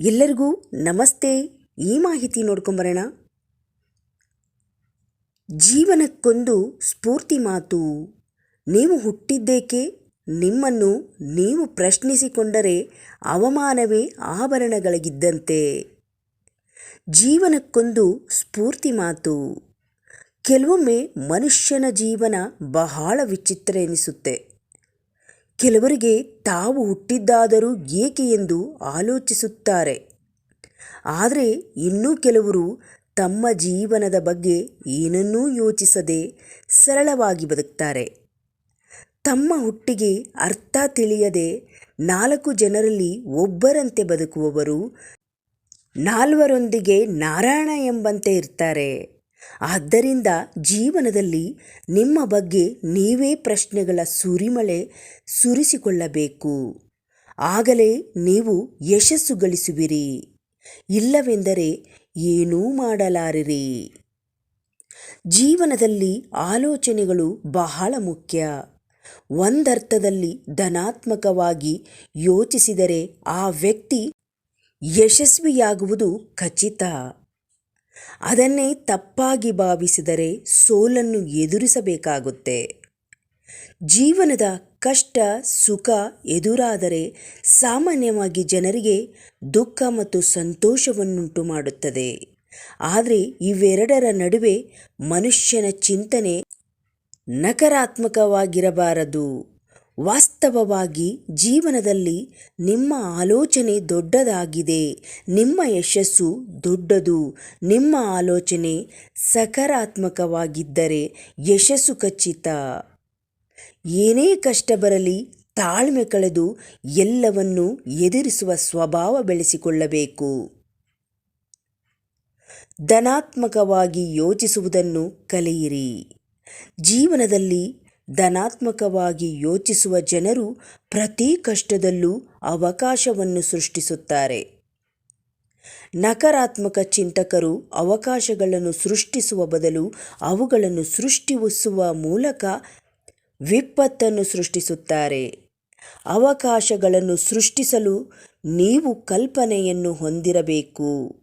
ಎಲ್ಲರಿಗೂ ನಮಸ್ತೆ. ಈ ಮಾಹಿತಿ ನೋಡ್ಕೊಂಬರೋಣ. ಜೀವನಕ್ಕೊಂದು ಸ್ಫೂರ್ತಿ ಮಾತು. ನೀವು ಹುಟ್ಟಿದ್ದೇಕೆ? ನಿಮ್ಮನ್ನು ನೀವು ಪ್ರಶ್ನಿಸಿಕೊಂಡರೆ ಅವಮಾನವೇ ಆಭರಣಗಳಿಗಿದ್ದಂತೆ. ಜೀವನಕ್ಕೊಂದು ಸ್ಫೂರ್ತಿ ಮಾತು. ಕೆಲವೊಮ್ಮೆ ಮನುಷ್ಯನ ಜೀವನ ಬಹಳ ವಿಚಿತ್ರ ಎನಿಸುತ್ತೆ. ಕೆಲವರಿಗೆ ತಾವು ಹುಟ್ಟಿದ್ದಾದರೂ ಏಕೆ ಎಂದು ಆಲೋಚಿಸುತ್ತಾರೆ. ಆದರೆ ಇನ್ನೂ ಕೆಲವರು ತಮ್ಮ ಜೀವನದ ಬಗ್ಗೆ ಏನನ್ನೂ ಯೋಚಿಸದೆ ಸರಳವಾಗಿ ಬದುಕ್ತಾರೆ. ತಮ್ಮ ಹುಟ್ಟಿಗೆ ಅರ್ಥ ತಿಳಿಯದೆ ನಾಲ್ಕು ಜನರಲ್ಲಿ ಒಬ್ಬರಂತೆ ಬದುಕುವವರು ನಾಲ್ವರೊಂದಿಗೆ ನಾರಾಯಣ ಎಂಬಂತೆ ಇರ್ತಾರೆ. ಆದ್ದರಿಂದ ಜೀವನದಲ್ಲಿ ನಿಮ್ಮ ಬಗ್ಗೆ ನೀವೇ ಪ್ರಶ್ನೆಗಳ ಸುರಿಮಳೆ ಸುರಿಸಿಕೊಳ್ಳಬೇಕು. ಆಗಲೇ ನೀವು ಯಶಸ್ಸು ಗಳಿಸುವಿರಿ. ಇಲ್ಲವೆಂದರೆ ಏನೂ ಮಾಡಲಾರಿರಿ. ಜೀವನದಲ್ಲಿ ಆಲೋಚನೆಗಳು ಬಹಳ ಮುಖ್ಯ. ಒಂದರ್ಥದಲ್ಲಿ ಧನಾತ್ಮಕವಾಗಿ ಯೋಚಿಸಿದರೆ ಆ ವ್ಯಕ್ತಿ ಯಶಸ್ವಿಯಾಗುವುದು ಖಚಿತ. ಅದನ್ನೇ ತಪ್ಪಾಗಿ ಭಾವಿಸಿದರೆ ಸೋಲನ್ನು ಎದುರಿಸಬೇಕಾಗುತ್ತೆ. ಜೀವನದ ಕಷ್ಟ, ಸುಖ ಎದುರಾದರೆ ಸಾಮಾನ್ಯವಾಗಿ ಜನರಿಗೆ ದುಃಖ ಮತ್ತು ಸಂತೋಷವನ್ನುಂಟು ಮಾಡುತ್ತದೆ. ಆದರೆ ಇವೆರಡರ ನಡುವೆ ಮನುಷ್ಯನ ಚಿಂತನೆ ನಕಾರಾತ್ಮಕವಾಗಿರಬಾರದು. ವಾಸ್ತವವಾಗಿ ಜೀವನದಲ್ಲಿ ನಿಮ್ಮ ಆಲೋಚನೆ ದೊಡ್ಡದಾಗಿದೆ. ನಿಮ್ಮ ಯಶಸ್ಸು ದೊಡ್ಡದು. ನಿಮ್ಮ ಆಲೋಚನೆ ಸಕಾರಾತ್ಮಕವಾಗಿದ್ದರೆ ಯಶಸ್ಸು ಖಚಿತ. ಏನೇ ಕಷ್ಟ ಬರಲಿ, ತಾಳ್ಮೆ ಕಳೆದು ಎಲ್ಲವನ್ನೂ ಎದುರಿಸುವ ಸ್ವಭಾವ ಬೆಳೆಸಿಕೊಳ್ಳಬೇಕು. ಧನಾತ್ಮಕವಾಗಿ ಯೋಚಿಸುವುದನ್ನು ಕಲಿಯಿರಿ. ಜೀವನದಲ್ಲಿ ಧನಾತ್ಮಕವಾಗಿ ಯೋಚಿಸುವ ಜನರು ಪ್ರತಿ ಕಷ್ಟದಲ್ಲೂ ಅವಕಾಶವನ್ನು ಸೃಷ್ಟಿಸುತ್ತಾರೆ. ನಕಾರಾತ್ಮಕ ಚಿಂತಕರು ಅವಕಾಶಗಳನ್ನು ಸೃಷ್ಟಿಸುವ ಬದಲು ಅವುಗಳನ್ನು ಸೃಷ್ಟಿಸುವ ಮೂಲಕ ವಿಪತ್ತನ್ನು ಸೃಷ್ಟಿಸುತ್ತಾರೆ. ಅವಕಾಶಗಳನ್ನು ಸೃಷ್ಟಿಸಲು ನೀವು ಕಲ್ಪನೆಯನ್ನು ಹೊಂದಿರಬೇಕು.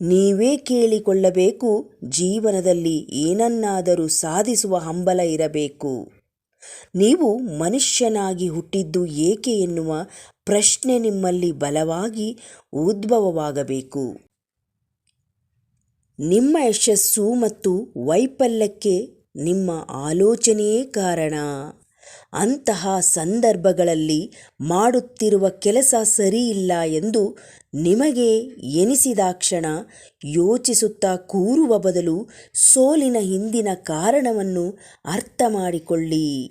ನೀವೇ ಕೇಳಿಕೊಳ್ಳಬೇಕು ಜೀವನದಲ್ಲಿ ಏನನ್ನಾದರೂ ಸಾಧಿಸುವ ಹಂಬಲ ಇರಬೇಕು. ನೀವು ಮನುಷ್ಯನಾಗಿ ಹುಟ್ಟಿದ್ದು ಏಕೆ ಎನ್ನುವ ಪ್ರಶ್ನೆ ನಿಮ್ಮಲ್ಲಿ ಬಲವಾಗಿ ಉದ್ಭವವಾಗಬೇಕು. ನಿಮ್ಮ ಯಶಸ್ಸು ಮತ್ತು ವೈಫಲ್ಯಕ್ಕೆ ನಿಮ್ಮ ಆಲೋಚನೆಯೇ ಕಾರಣ. ಅಂತಹ ಸಂದರ್ಭಗಳಲ್ಲಿ ಮಾಡುತ್ತಿರುವ ಕೆಲಸ ಸರಿಯಿಲ್ಲ ಎಂದು ನಿಮಗೆ ಎನಿಸಿದಾಕ್ಷಣ ಯೋಚಿಸುತ್ತಾ ಕೂರುವ ಬದಲು ಸೋಲಿನ ಹಿಂದಿನ ಕಾರಣವನ್ನು ಅರ್ಥ ಮಾಡಿಕೊಳ್ಳಿ.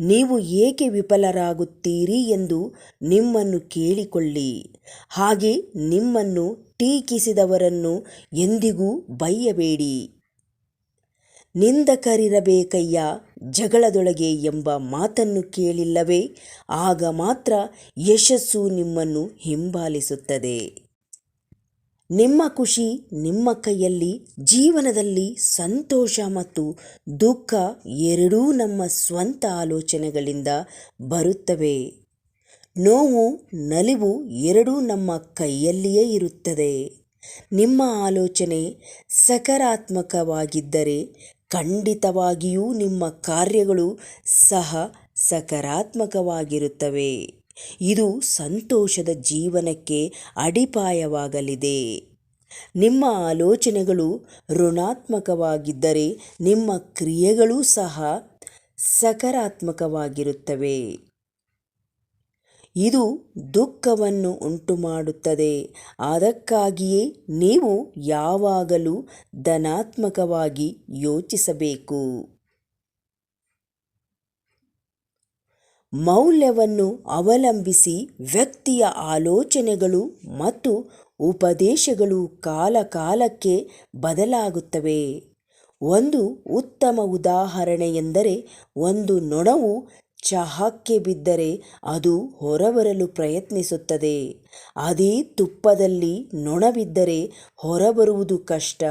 ನೀವು ಏಕೆ ವಿಫಲರಾಗುತ್ತೀರಿ ಎಂದು ನಿಮ್ಮನ್ನು ಕೇಳಿಕೊಳ್ಳಿ. ಹಾಗೆ ನಿಮ್ಮನ್ನು ಟೀಕಿಸಿದವರನ್ನು ಎಂದಿಗೂ ಬೈಯಬೇಡಿ. ನಿಂದಕರಿರಬೇಕಯ್ಯ ಜಗಳದೊಳಗೆ ಎಂಬ ಮಾತನ್ನು ಕೇಳಿಲ್ಲವೇ? ಆಗ ಮಾತ್ರ ಯಶಸ್ಸು ನಿಮ್ಮನ್ನು ಹಿಂಬಾಲಿಸುತ್ತದೆ. ನಿಮ್ಮ ಖುಷಿ ನಿಮ್ಮ ಕೈಯಲ್ಲಿ, ಜೀವನದಲ್ಲಿ ಸಂತೋಷ ಮತ್ತು ದುಃಖ ಎರಡೂ ನಮ್ಮ ಸ್ವಂತ ಆಲೋಚನೆಗಳಿಂದ ಬರುತ್ತವೆ. ನೋವು, ನಲಿವು ಎರಡೂ ನಮ್ಮ ಕೈಯಲ್ಲಿಯೇ ಇರುತ್ತದೆ. ನಿಮ್ಮ ಆಲೋಚನೆ ಸಕಾರಾತ್ಮಕವಾಗಿದ್ದರೆ ಖಂಡಿತವಾಗಿಯೂ ನಿಮ್ಮ ಕಾರ್ಯಗಳು ಸಹ ಸಕಾರಾತ್ಮಕವಾಗಿರುತ್ತವೆ. ಇದು ಸಂತೋಷದ ಜೀವನಕ್ಕೆ ಅಡಿಪಾಯವಾಗಲಿದೆ. ನಿಮ್ಮ ಆಲೋಚನೆಗಳು ಋಣಾತ್ಮಕವಾಗಿದ್ದರೆ ನಿಮ್ಮ ಕ್ರಿಯೆಗಳೂ ಸಹ ಸಕಾರಾತ್ಮಕವಾಗಿರುತ್ತವೆ. ಇದು ದುಃಖವನ್ನು ಉಂಟುಮಾಡುತ್ತದೆ. ಅದಕ್ಕಾಗಿಯೇ ನೀವು ಯಾವಾಗಲೂ ಧನಾತ್ಮಕವಾಗಿ ಯೋಚಿಸಬೇಕು. ಮೌಲ್ಯವನ್ನು ಅವಲಂಬಿಸಿ ವ್ಯಕ್ತಿಯ ಆಲೋಚನೆಗಳು ಮತ್ತು ಉಪದೇಶಗಳು ಕಾಲಕಾಲಕ್ಕೆ ಬದಲಾಗುತ್ತವೆ. ಒಂದು ಉತ್ತಮ ಉದಾಹರಣೆ ಎಂದರೆ ಒಂದು ನೊಣವು ಚಹಕ್ಕೆ ಬಿದ್ದರೆ ಅದು ಹೊರಬರಲು ಪ್ರಯತ್ನಿಸುತ್ತದೆ. ಅದೇ ತುಪ್ಪದಲ್ಲಿ ನೊಣವಿದ್ದರೆ ಹೊರಬರುವುದು ಕಷ್ಟ.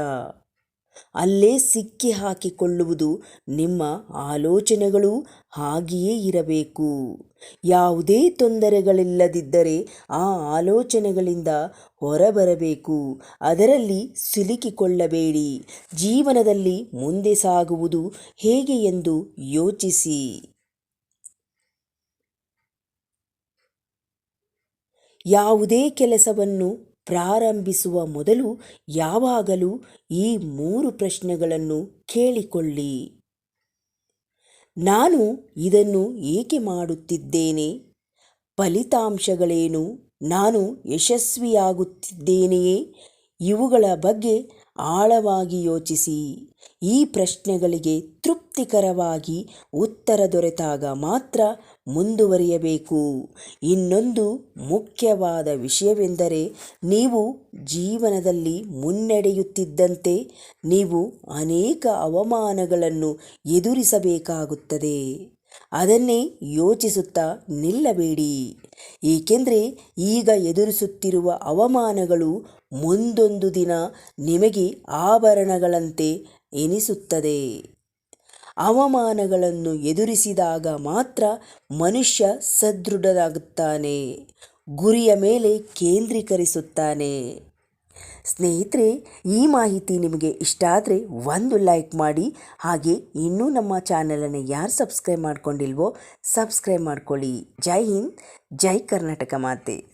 ಅಲ್ಲೇ ಸಿಕ್ಕಿ ಹಾಕಿಕೊಳ್ಳುವುದು ನಿಮ್ಮ ಆಲೋಚನೆಗಳು ಹಾಗೆಯೇ ಇರಬೇಕು. ಯಾವುದೇ ತೊಂದರೆಗಳಿಲ್ಲದಿದ್ದರೆ ಆ ಆಲೋಚನೆಗಳಿಂದ ಹೊರಬರಬೇಕು. ಅದರಲ್ಲಿ ಸಿಲುಕಿಕೊಳ್ಳಬೇಡಿ. ಜೀವನದಲ್ಲಿ ಮುಂದೆ ಸಾಗುವುದು ಹೇಗೆ ಎಂದು ಯೋಚಿಸಿ. ಯಾವುದೇ ಕೆಲಸವನ್ನು ಪ್ರಾರಂಭಿಸುವ ಮೊದಲು ಯಾವಾಗಲೂ ಈ ಮೂರು ಪ್ರಶ್ನೆಗಳನ್ನು ಕೇಳಿಕೊಳ್ಳಿ. ನಾನು ಇದನ್ನು ಏಕೆ ಮಾಡುತ್ತಿದ್ದೇನೆ? ಫಲಿತಾಂಶಗಳೇನು? ನಾನು ಯಶಸ್ವಿಯಾಗುತ್ತಿದ್ದೇನೆಯೇ? ಇವುಗಳ ಬಗ್ಗೆ ಆಳವಾಗಿ ಯೋಚಿಸಿ. ಈ ಪ್ರಶ್ನೆಗಳಿಗೆ ತೃಪ್ತಿಕರವಾಗಿ ಉತ್ತರ ದೊರೆತಾಗ ಮಾತ್ರ ಮುಂದುವರಿಯಬೇಕು. ಇನ್ನೊಂದು ಮುಖ್ಯವಾದ ವಿಷಯವೆಂದರೆ, ನೀವು ಜೀವನದಲ್ಲಿ ಮುನ್ನಡೆಯುತ್ತಿದ್ದಂತೆ ನೀವು ಅನೇಕ ಅವಮಾನಗಳನ್ನು ಎದುರಿಸಬೇಕಾಗುತ್ತದೆ. ಅದನ್ನೇ ಯೋಚಿಸುತ್ತಾ ನಿಲ್ಲಬೇಡಿ. ಏಕೆಂದರೆ ಈಗ ಎದುರಿಸುತ್ತಿರುವ ಅವಮಾನಗಳು ಮುಂದೊಂದು ದಿನ ನಿಮಗೆ ಆಭರಣಗಳಂತೆ ಎನಿಸುತ್ತದೆ. ಅವಮಾನಗಳನ್ನು ಎದುರಿಸಿದಾಗ ಮಾತ್ರ ಮನುಷ್ಯ ಸದೃಢನಾಗುತ್ತಾನೆ ಗುರಿಯ ಮೇಲೆ ಕೇಂದ್ರೀಕರಿಸುತ್ತಾನೆ. ಸ್ನೇಹಿತರೆ, ಈ ಮಾಹಿತಿ ನಿಮಗೆ ಇಷ್ಟ ಆದರೆ ಒಂದು ಲೈಕ್ ಮಾಡಿ, ಹಾಗೆ ಇನ್ನೂ ನಮ್ಮ ಚಾನಲನ್ನು ಯಾರು ಸಬ್ಸ್ಕ್ರೈಬ್ ಮಾಡ್ಕೊಂಡಿಲ್ವೋ ಸಬ್ಸ್ಕ್ರೈಬ್ ಮಾಡ್ಕೊಳ್ಳಿ. ಜೈ ಹಿಂದ್, ಜೈ ಕರ್ನಾಟಕ ಮಾತೆ.